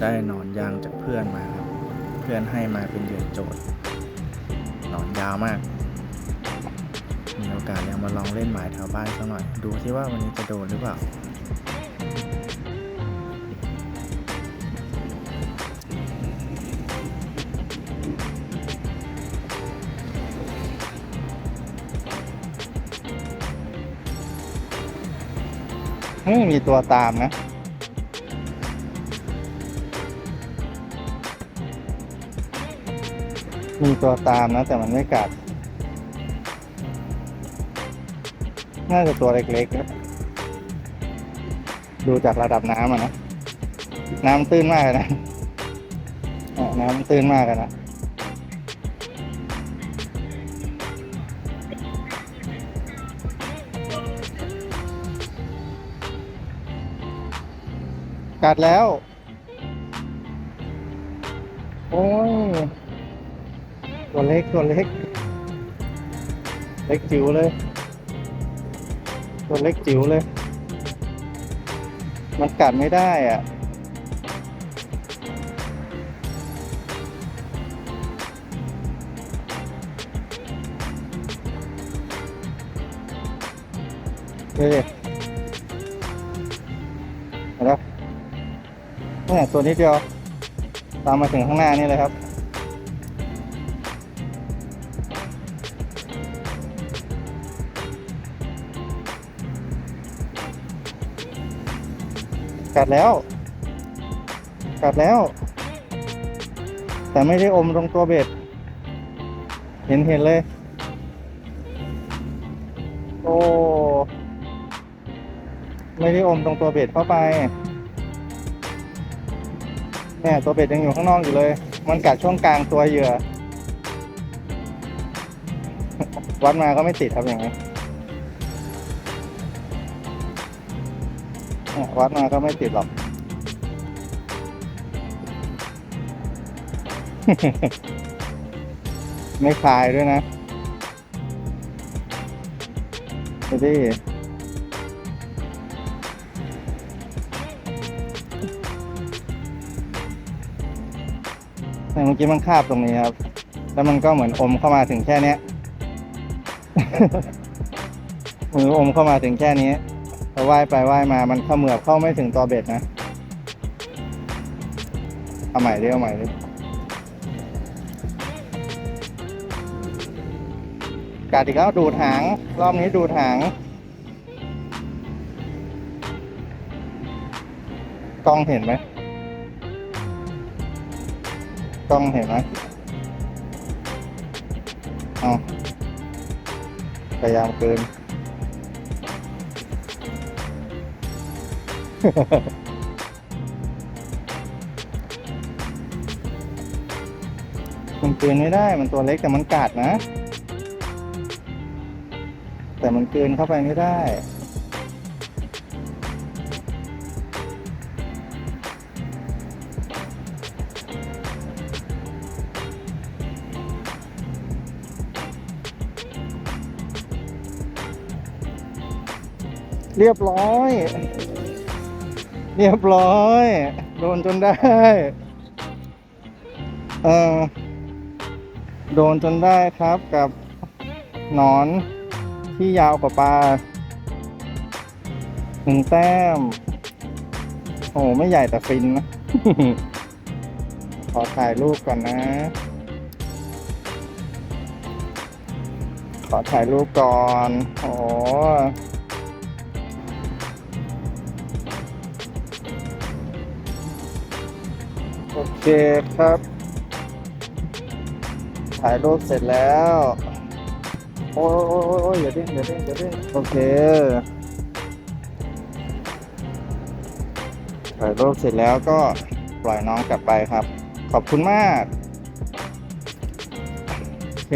ได้หนอนยางจากเพื่อนมาครับ เพื่อนให้มาเป็นเหยื่อโจทย์หนอนยาวมาก มีโอกาสยังมาลองเล่นหมายแถวบ้านสักหน่อย ดูที่ว่าวันนี้จะโดนหรือเปล่าไม่มีตัวตามนะ มีตัวตามนะ แต่มันไม่กัด น่าจะตัวเล็กๆนะดูจากระดับน้ำอะนะ น้ำตื้นมากนะน้ำตื้นมากนะกัดแล้ว โอ้ย ตัวเล็กตัวเล็ก เล็กจิ๋วเลย ตัวเล็กจิ๋วเลย มันกัดไม่ได้อะเฮ้ยเห็นปะเนี่ยตัวนี้เดียว ตามมาถึงข้างหน้านี่เลยครับ กัดแล้ว กัดแล้ว แต่ไม่ได้อมตรงตัวเบ็ด เห็นเห็นเลย โอ้ ไม่ได้อมตรงตัวเบ็ดเข้าไปเนี่ยตัวเบ็ดยังอยู่ข้างนอกอยู่เลย มันกัดช่วงกลางตัวเหยื่อ วัดมาก็ไม่ติดครับอย่างนี้ วัดมาก็ไม่ติดหรอก ไม่คลายด้วยนะดูดิเนี่เมื่อกี้มันคาบตรงนี้ครับ แล้วมันก็เหมือนอมเข้ามาถึงแค่เนี้ยมืออมเข้ามาถึงแค่นี้ พอว่ายไปว่ายมามันเขมือบเข้าไม่ถึงตัวเบ็ดนะ เอาใหม่ดิเอาใหม่ดิกัดอีกแล้วดูดหาง รอบนี้ดูดหางกล้องเห็นไหมกล้องเห็นไหมเอาพยายามเกิน มันเกินไม่ได้มันตัวเล็กแต่มันกัดนะ แต่มันเกินเข้าไปไม่ได้เรียบร้อย เรียบร้อย โดนจนได้ เออโดนจนได้ครับกับหนอนที่ยาวกว่าปลาหนึ่งแต้ม โอ้ไม่ใหญ่แต่ฟินนะ ขอถ่ายรูปก่อนนะ ขอถ่ายรูปก่อน โอ้ โอเคครับ ถ่ายรูปเสร็จแล้ว โอ้ยโอ้ยโอ้ยอย่าดิ้นอย่าดิ้นอย่าดิ้นโอเค ถ่ายรูปเสร็จแล้วก็ปล่อยน้องกลับไปครับ ขอบคุณมาก โอเค